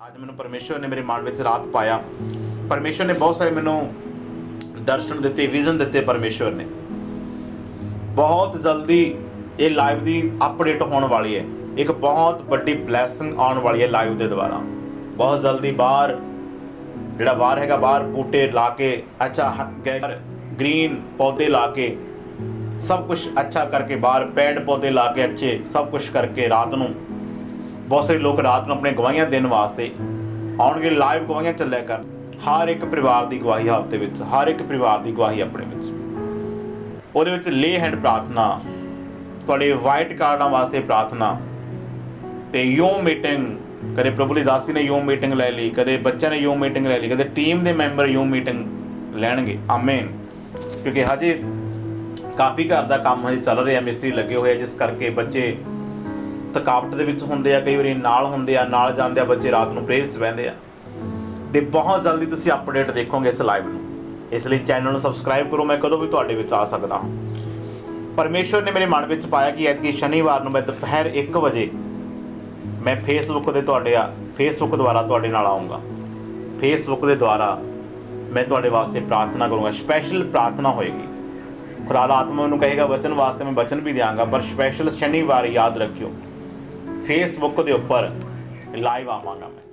ਅੱਜ ਮੈਨੂੰ ਪਰਮੇਸ਼ਵਰ ਨੇ ਮੇਰੇ ਮਨ ਵਿੱਚ ਰਾਤ ਪਾਇਆ। ਪਰਮੇਸ਼ਵਰ ਨੇ ਬਹੁਤ ਸਾਰੇ ਮੈਨੂੰ ਦਰਸ਼ਨ ਦਿੱਤੇ ਵਿਜ਼ਨ ਦਿੱਤੇ ਪਰਮੇਸ਼ਵਰ ਨੇ। ਬਹੁਤ ਜਲਦੀ ਇਹ ਲਾਈਵ ਦੀ ਅਪਡੇਟ ਹੋਣ ਵਾਲੀ ਹੈ। ਇੱਕ ਬਹੁਤ ਵੱਡੀ ਬਲੇਸਿੰਗ ਆਉਣ ਵਾਲੀ ਹੈ ਲਾਈਵ ਦੇ ਦੁਆਰਾ। ਬਹੁਤ ਜਲਦੀ ਬਾਹਰ, ਜਿਹੜਾ ਬਾਹਰ ਹੈਗਾ, ਬਾਹਰ ਬੂਟੇ ਲਾ ਕੇ, ਅੱਛਾ ਗ੍ਰੀਨ ਪੌਦੇ ਲਾ ਕੇ, ਸਭ ਕੁਝ ਅੱਛਾ ਕਰਕੇ ਬਾਹਰ, ਪੇੜ ਪੌਦੇ ਲਾ ਕੇ ਅੱਛੇ, ਸਭ ਕੁਝ ਕਰਕੇ ਰਾਤ ਨੂੰ ਬਹੁਤ ਸਾਰੇ ਲੋਕ ਰਾਤ ਨੂੰ ਆਪਣੇ ਗਵਾਹੀਆਂ ਦੇਣ ਵਾਸਤੇ ਆਉਣਗੇ ਲਾਈਵ ਗਵਾਹੀਆਂ ਚੱਲਿਆ ਕਰ ਹਰ ਇੱਕ ਪਰਿਵਾਰ ਦੀ ਗਵਾਹੀ ਹਫ਼ਤੇ ਵਿੱਚ, ਹਰ ਇੱਕ ਪਰਿਵਾਰ ਦੀ ਗਵਾਹੀ ਆਪਣੇ ਵਿੱਚ। ਉਹਦੇ ਵਿੱਚ ਲੇ ਹੈਂਡ ਪ੍ਰਾਰਥਨਾ, ਤੁਹਾਡੇ ਵਾਈਟ ਕਾਰਡਾਂ ਵਾਸਤੇ ਪ੍ਰਾਰਥਨਾ ਤੇ ਯੋ ਮੀਟਿੰਗ। ਕਦੇ ਪ੍ਰਭੂ ਦੀ ਦਾਸੀ ਨੇ ਯੋ ਮੀਟਿੰਗ ਲੈ ਲਈ, ਕਦੇ ਬੱਚਿਆਂ ਨੇ ਯੋ ਮੀਟਿੰਗ ਲੈ ਲਈ, ਕਦੇ ਟੀਮ ਦੇ ਮੈਂਬਰ ਯੋ ਮੀਟਿੰਗ ਲੈਣਗੇ। ਆਮੇਨ ਕਿਉਂਕਿ ਹਜੇ ਕਾਫੀ ਘਰ ਦਾ ਕੰਮ ਹਜੇ ਚੱਲ ਰਿਹਾ, ਮਿਸਤਰੀ ਲੱਗੇ ਹੋਏ ਆ, ਜਿਸ ਕਰਕੇ ਬੱਚੇ ਥਕਾਵਟ ਦੇ ਵਿੱਚ ਹੁੰਦੇ ਆ, ਕਈ ਵਾਰੀ ਨਾਲ ਹੁੰਦੇ ਆ, ਨਾਲ ਜਾਂਦੇ ਆ ਬੱਚੇ ਰਾਤ ਨੂੰ ਪ੍ਰੇਅਰ 'ਚ ਬਹਿੰਦੇ ਆ। ਤੇ ਬਹੁਤ ਜਲਦੀ ਤੁਸੀਂ ਅਪਡੇਟ ਦੇਖੋਗੇ ਇਸ ਲਾਈਵ ਨੂੰ। ਇਸ ਲਈ ਚੈਨਲ ਨੂੰ ਸਬਸਕ੍ਰਾਈਬ ਕਰੋ, ਮੈਂ ਕਦੋਂ ਵੀ ਤੁਹਾਡੇ ਵਿੱਚ ਆ ਸਕਦਾ ਹਾਂ। ਪਰਮੇਸ਼ਵਰ ਨੇ ਮੇਰੇ ਮਨ ਵਿੱਚ ਪਾਇਆ ਕਿ ਐਤਕੀ ਸ਼ਨੀਵਾਰ ਨੂੰ ਮੈਂ ਦੁਪਹਿਰ 1 ਵਜੇ ਮੈਂ ਫੇਸਬੁੱਕ ਤੇ ਤੁਹਾਡੇ ਆ ਫੇਸਬੁੱਕ ਦੁਆਰਾ ਤੁਹਾਡੇ ਨਾਲ ਆਉਂਗਾ ਫੇਸਬੁੱਕ ਦੇ ਦੁਆਰਾ ਮੈਂ ਤੁਹਾਡੇ ਵਾਸਤੇ ਪ੍ਰਾਰਥਨਾ ਕਰੂੰਗਾ। ਸਪੈਸ਼ਲ ਪ੍ਰਾਰਥਨਾ ਹੋਏਗੀ। ਖੁਦਾ ਦਾ ਆਤਮਾ ਮੈਨੂੰ ਕਹੇਗਾ ਵਚਨ ਵਾਸਤੇ ਮੈਂ ਵਚਨ ਵੀ ਦਿਆਂਗਾ, ਪਰ ਸਪੈਸ਼ਲ ਸ਼ਨੀਵਾਰ ਯਾਦ ਰੱਖਿਓ। ਫੇਸਬੁੱਕ ਦੇ ਉੱਪਰ ਲਾਈਵ ਆਵਾਂਗਾ ਮੈਂ।